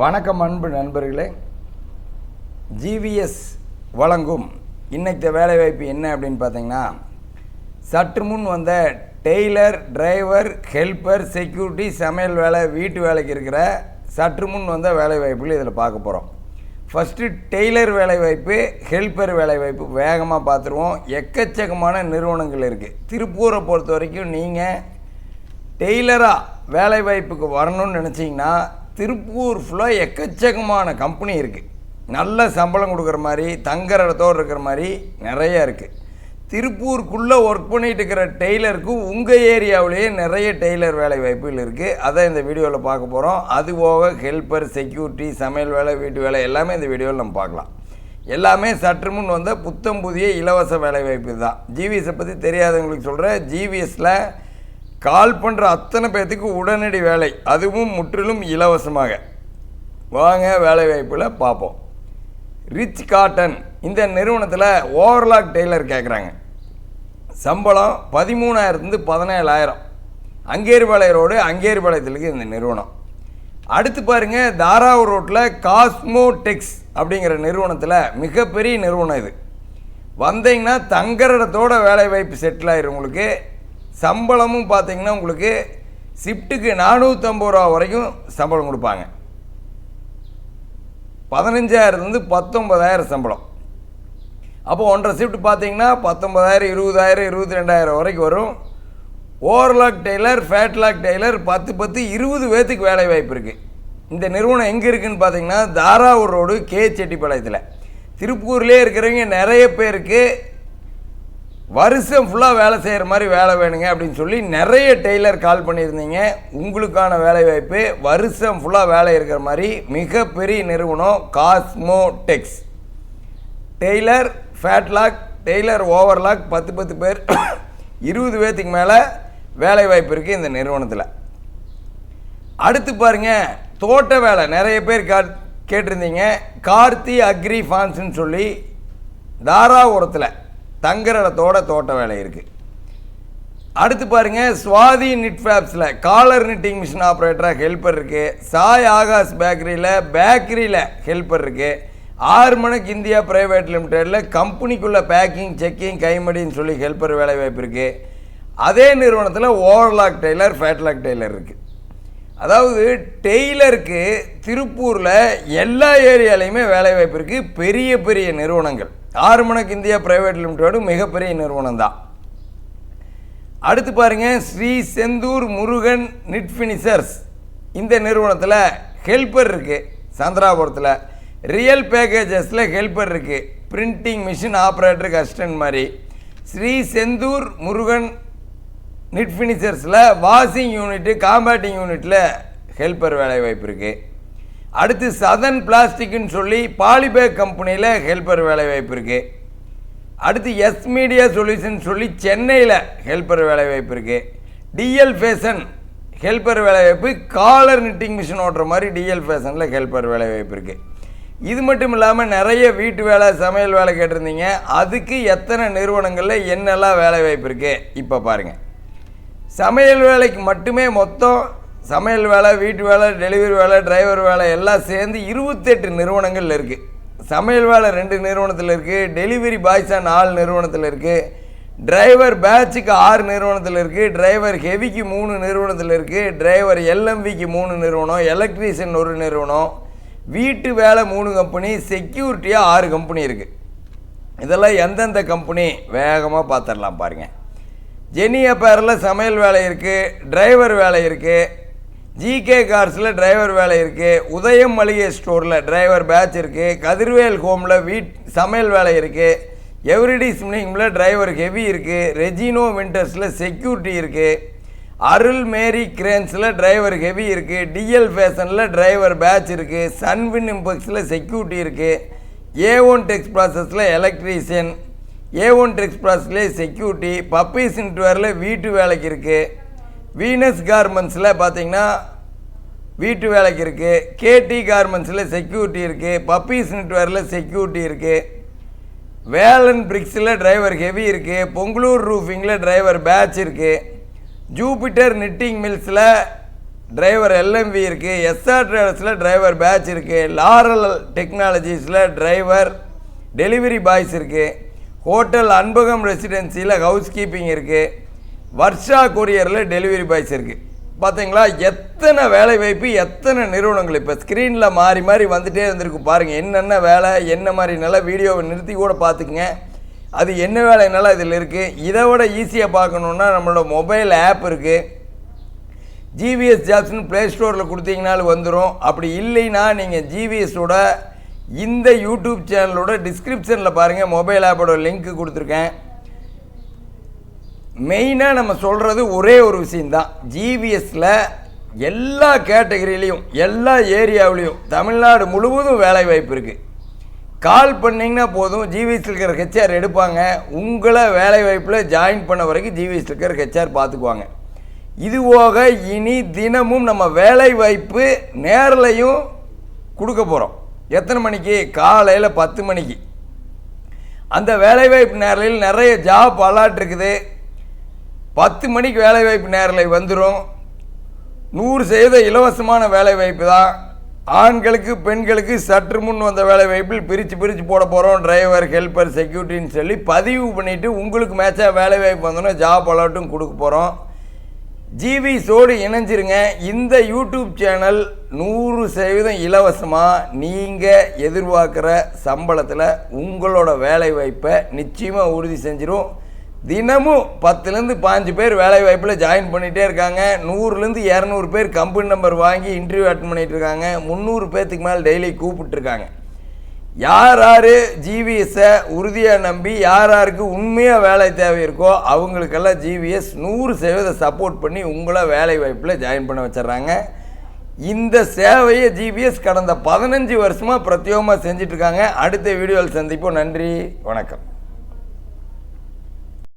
வணக்கம் அன்பு நண்பர்களே. ஜிவிஎஸ் வழங்கும் இன்னைக்கு வேலைவாய்ப்பு என்ன அப்படின்னு பார்த்தீங்கன்னா சற்று முன் வந்த டெய்லர் டிரைவர் ஹெல்ப்பர் செக்யூரிட்டி சமையல் வேலை வீட்டு வேலைக்கு இருக்கிற சற்று முன் வந்த வேலைவாய்ப்புகள் இதில் பார்க்க போகிறோம் ஃபஸ்ட்டு டெய்லர் வேலைவாய்ப்பு ஹெல்ப்பர் வேலைவாய்ப்பு வேகமாக பார்த்துருவோம். எக்கச்சக்கமான நிறுவனங்கள் இருக்குது திருப்பூரை பொறுத்த வரைக்கும் நீங்கள் டெய்லராக வேலைவாய்ப்புக்கு வரணும்னு நினச்சிங்கன்னா திருப்பூர் ஃபுல்லாக எக்கச்சக்கமான கம்பெனி இருக்குது நல்ல சம்பளம் கொடுக்குற மாதிரி தங்குற இடத்தோடு இருக்கிற மாதிரி நிறைய இருக்குது திருப்பூருக்குள்ளே ஒர்க் பண்ணிட்டு இருக்கிற டெய்லருக்கும் உங்கள் ஏரியாவிலேயே நிறைய டெய்லர் வேலை வாய்ப்புகள் இருக்குது அதை இந்த வீடியோவில் பார்க்க போகிறோம் அது போக ஹெல்ப்பர் செக்யூரிட்டி சமையல் வேலை வீட்டு வேலை எல்லாமே இந்த வீடியோவில் நம்ம பார்க்கலாம். எல்லாமே சற்று முன் வந்த புத்தம் புதிய இலவச வேலை வாய்ப்பு தான் ஜிவிஎஸை பற்றி தெரியாதவங்களுக்கு சொல்கிறேன் ஜிவிஎஸில் கால் பண்ணுற அத்தனை பேர்த்துக்கு உடனடி வேலை அதுவும் முற்றிலும் இலவசமாக. வாங்க வேலை வாய்ப்பில் பார்ப்போம் ரிச் காட்டன் இந்த நிறுவனத்தில் ஓவர்லாக் டெய்லர் கேட்குறாங்க சம்பளம் பதிமூணாயிரத்துலேருந்து பதினேழாயிரம். அங்கேரிபாளைய ரோடு அங்கேரிபாளையத்துக்கு இந்த நிறுவனம். அடுத்து பாருங்கள் தாராவூர் ரோட்டில் காஸ்மோடெக்ஸ் அப்படிங்கிற நிறுவனத்தில் மிகப்பெரிய நிறுவனம் இது. வந்தீங்கன்னா தங்குற இடத்தோட வேலை வாய்ப்பு செட்டில் ஆயிரும் உங்களுக்கு. சம்பளமும் பார்த்தீங்கன்னா உங்களுக்கு ஷிஃப்ட்டுக்கு நானூற்றம்பது ரூபா வரைக்கும் சம்பளம் கொடுப்பாங்க. பதினஞ்சாயிரத்துலேருந்து பத்தொன்பதாயிரம் சம்பளம். அப்போ ஒன்றரை ஷிஃப்ட் பார்த்தீங்கன்னா பத்தொன்பதாயிரம் இருபதாயிரம் இருபத்தி ரெண்டாயிரம் வரைக்கும் வரும். ஓவர்லாக் டெய்லர் ஃபேட்லாக் டெய்லர் பத்து பத்து இருபது பேர்த்துக்கு வேலை வாய்ப்பு இருக்குது இந்த நிறுவனம் எங்கே இருக்குதுன்னு பார்த்தீங்கன்னா தாராவூர் ரோடு கே செட்டிப்பாளையத்தில். திருப்பூர்லேயே இருக்கிறவங்க நிறைய பேருக்கு வருஷம் ஃபுல்லாக வேலை செய்கிற மாதிரி வேலை வேணுங்க அப்படின்னு சொல்லி நிறைய டெய்லர் கால் பண்ணியிருந்தீங்க. உங்களுக்கான வேலை வாய்ப்பு வருஷம் ஃபுல்லாக வேலை இருக்கிற மாதிரி மிகப்பெரிய நிறுவனம் Cosmo Tex tailor flatlock tailor overlock பத்து பத்து பேர் இருபது பேர்த்துக்கு மேலே வேலை வாய்ப்பு இருக்குது இந்த நிறுவனத்தில். அடுத்து பாருங்கள் தோட்ட வேலை. நிறைய பேர் கா கேட்டிருந்தீங்க. கார்த்தி அக்ரி ஃபான்ஸுன்னு சொல்லி தாராபுரத்தில் தங்குற இடத்தோட தோட்ட வேலை இருக்குது அடுத்து பாருங்க சுவாதி நிட் ஃபேப்ஸில் காலர் நிட்டிங் மிஷின் ஆப்ரேட்டராக ஹெல்ப்பர் இருக்குது சாய் ஆகாஷ் பேக்கரியில் பேக்கரியில் ஹெல்ப்பர் இருக்குது ஆறு மணிக்கு இந்தியா ப்ரைவேட் லிமிடெடில் கம்பெனிக்குள்ளே பேக்கிங் செக்கிங் கைமடின்னு சொல்லி ஹெல்ப்பர் வேலை வாய்ப்பு இருக்குது அதே நிறுவனத்தில் ஓவர்லாக் டெய்லர் ஃபேட்லாக் டெய்லர் இருக்குது அதாவது டெய்லருக்கு திருப்பூரில் எல்லா ஏரியாலையுமே வேலை வாய்ப்பு இருக்குது பெரிய பெரிய நிறுவனங்கள். ஆறுமணக்கு இந்தியா பிரைவேட் லிமிடெடும் மிகப்பெரிய நிறுவனம் தான். அடுத்து பாருங்கள் ஸ்ரீ செந்தூர் முருகன் நிட்ஃபினிஷர்ஸ் இந்த நிறுவனத்தில் ஹெல்ப்பர் இருக்குது சந்திராபுரத்தில். ரியல் பேக்கேஜஸில் ஹெல்ப்பர் இருக்குது பிரிண்டிங் மிஷின் ஆப்ரேட்டருக்கு அசிஸ்டன்ட் மாதிரி. ஸ்ரீ செந்தூர் முருகன் நிட்ஃபினிஷர்ஸில் வாஷிங் யூனிட்டு காம்பேட்டிங் யூனிட்டில் ஹெல்ப்பர் வேலை வாய்ப்பு இருக்குது அடுத்து சதன் பிளாஸ்டிக்னு சொல்லி பாலிபேக் கம்பெனியில் ஹெல்பர் வேலை வாய்ப்பு இருக்குது அடுத்து எஸ் மீடியா சொல்யூஷன் சொல்லி சென்னையில் ஹெல்பர் வேலை வாய்ப்பு இருக்குது டிஎல் ஃபேஷன் ஹெல்பர் வேலை வாய்ப்பு காலர் நிட்டிங் மிஷின் ஓட்டுற மாதிரி டிஎல் ஃபேஷனில் ஹெல்ப்பர் வேலை வாய்ப்பு இருக்குது இது மட்டும் இல்லாமல் நிறைய வீட்டு வேலை சமையல் வேலை கேட்டிருந்தீங்க. அதுக்கு எத்தனை நிறுவனங்களில் என்னெல்லாம் வேலை வாய்ப்பு இருக்குது இப்போ பாருங்கள் சமையல் வேலைக்கு மட்டுமே மொத்தம் சமையல் வேலை வீட்டு வேலை டெலிவரி வேலை டிரைவர் வேலை எல்லாம் சேர்ந்து இருபத்தெட்டு நிறுவனங்கள் இருக்குது சமையல் வேலை ரெண்டு நிறுவனத்தில் இருக்குது டெலிவரி பாய்ஸாக நாலு நிறுவனத்தில் இருக்குது டிரைவர் பேட்சுக்கு ஆறு நிறுவனத்தில் இருக்குது டிரைவர் ஹெவிக்கு மூணு நிறுவனத்தில் இருக்குது டிரைவர் எல்எம்விக்கு மூணு நிறுவனம் எலக்ட்ரீஷியன் ஒரு நிறுவனம் வீட்டு வேலை மூணு கம்பெனி செக்யூரிட்டியாக ஆறு கம்பெனி இருக்குது இதெல்லாம் எந்தெந்த கம்பெனி வேகமாக பார்த்துடலாம் பாருங்கள் ஜெனி அப்பேரில் சமையல் வேலை இருக்குது டிரைவர் வேலை இருக்குது ஜிகே கார்ஸில் டிரைவர் வேலை இருக்குது உதயம் மளிகை ஸ்டோரில் டிரைவர் பேட்ச் இருக்குது கதிர்வேல் ஹோமில் வீட் சமையல் வேலை இருக்குது எவ்ரிடி ஸ்மினிங்கில் டிரைவர் ஹெவி இருக்குது ரெஜினோ விண்டர்ஸில் செக்யூரிட்டி இருக்குது அருள் மேரி கிரேன்ஸில் டிரைவர் ஹெவி இருக்குது டிஎல் ஃபேஷனில் டிரைவர் பேட்ச் இருக்குது சன்வின் இம்பக்ஸில் செக்யூரிட்டி இருக்குது ஏ ஒன் டெக்ஸ் ப்ராசஸில் எலக்ட்ரீஷியன் ஏ ஒன் டெக்ஸ் ப்ராசஸ்லேயே செக்யூரிட்டி பப்பீஸ் இன்ட்வேரில் வீட்டு வேலைக்கு இருக்குது வீனஸ் கார்மெண்ட்ஸில் பார்த்தீங்கன்னா வீட்டு வேலைக்கு இருக்குது கேடி கார்மெண்ட்ஸில் செக்யூரிட்டி இருக்குது பப்பீஸ் நெட்வேரில் செக்யூரிட்டி இருக்குது வேலன் பிரிக்ஸில் டிரைவர் ஹெவி இருக்குது பொங்கலூர் ரூஃபிங்கில் டிரைவர் பேட்ச் இருக்குது ஜூபிட்டர் நிட்டிங் மில்ஸில் டிரைவர் எல்எம்வி இருக்குது எஸ்ஆர் ட்ரேவல்ஸில் டிரைவர் பேட்ச் இருக்குது லாரல் டெக்னாலஜிஸில் டிரைவர் டெலிவரி பாய்ஸ் இருக்குது ஹோட்டல் அன்பகம் ரெசிடென்சியில் ஹவுஸ் கீப்பிங் இருக்குது வர்ஷா கொரியரில் டெலிவரி பாய்ஸ் இருக்குது பார்த்தீங்களா எத்தனை வேலை வாய்ப்பு எத்தனை நிறுவனங்கள். இப்போ ஸ்க்ரீனில் மாறி மாறி வந்துகிட்டே இருந்திருக்கு. பாருங்கள் என்னென்ன வேலை என்ன மாதிரி நல்லா வீடியோவை நிறுத்தி கூட பார்த்துக்குங்க. அது என்ன வேலைனால இதில் இருக்குது இதை விட ஈஸியாக பார்க்கணுன்னா நம்மளோட மொபைல் ஆப் இருக்குது ஜிவிஎஸ் ஜாப்ஸ்னு ப்ளே ஸ்டோரில் கொடுத்தீங்கனாலும் வந்துடும் அப்படி இல்லைன்னா நீங்கள் ஜிவிஎஸோட இந்த யூடியூப் சேனலோட டிஸ்கிரிப்ஷனில் பாருங்கள் மொபைல் ஆப்போட லிங்க் கொடுத்துருக்கேன். மெயினாக நம்ம சொல்கிறது ஒரே ஒரு விஷயந்தான் ஜிபிஎஸ்சில் எல்லா கேட்டகரியிலையும் எல்லா ஏரியாவிலையும் தமிழ்நாடு முழுவதும் வேலை வாய்ப்பு இருக்குது கால் பண்ணிங்கன்னா போதும் ஜிவிஎஸ்ல இருக்கிற ஹெச்ஆர் எடுப்பாங்க. உங்களை வேலை வாய்ப்பில் ஜாயின் பண்ண வரைக்கும் ஜிவிஎஸ்ல இருக்கிற ஹெச்ஆர் பார்த்துக்குவாங்க இது போக இனி தினமும் நம்ம வேலை வாய்ப்பு நேரலையும் கொடுக்க போகிறோம் எத்தனை மணிக்கு? காலையில் பத்து மணிக்கு. அந்த வேலைவாய்ப்பு நேரலையில் நிறைய ஜாப் அலாட் இருக்குது. பத்து மணிக்கு வேலைவாய்ப்பு நேரில் வந்துடும் நூறு சதவீத இலவசமான வேலைவாய்ப்பு தான். ஆண்களுக்கு பெண்களுக்கு சற்று முன் வந்த வேலைவாய்ப்பில் பிரித்து பிரித்து போட போகிறோம் டிரைவர் ஹெல்ப்பர் செக்யூரிட்டின்னு சொல்லி பதிவு பண்ணிவிட்டு உங்களுக்கு மேட்சாக வேலைவாய்ப்பு வந்தோன்னா ஜாப் அலர்ட்டும் கொடுக்க போகிறோம் ஜிவி சோடு இணைஞ்சிருங்க. இந்த யூடியூப் சேனல் நூறு சதவீதம் இலவசமாக நீங்கள் எதிர்பார்க்குற சம்பளத்தில் உங்களோட வேலை வாய்ப்பை நிச்சயமாக உறுதி செஞ்சிடும் தினமும் பத்துலேருந்து பாஞ்சு பேர் வேலை வாய்ப்பில் ஜாயின் பண்ணிகிட்டே இருக்காங்க. நூறுலேருந்து இரநூறு பேர் கம்பெனி நம்பர் வாங்கி இன்டர்வியூ அட்டன் பண்ணிகிட்டு இருக்காங்க. முந்நூறு பேர்த்துக்கு மேலே டெய்லி கூப்பிட்டுருக்காங்க. யார் யார் ஜிவிஎஸை உறுதியாக நம்பி யார் யாருக்கு உண்மையாக வேலை தேவை இருக்கோ அவங்களுக்கெல்லாம் ஜிவிஎஸ் நூறு சதவீத சப்போர்ட் பண்ணி உங்களை வேலை வாய்ப்பில் ஜாயின் பண்ண வச்சிடுறாங்க. இந்த சேவையை ஜிபிஎஸ் கடந்த பதினஞ்சு வருஷமாக பிரத்யேகமாக செஞ்சிட்ருக்காங்க அடுத்த வீடியோவில் சந்திப்போம். நன்றி. வணக்கம்.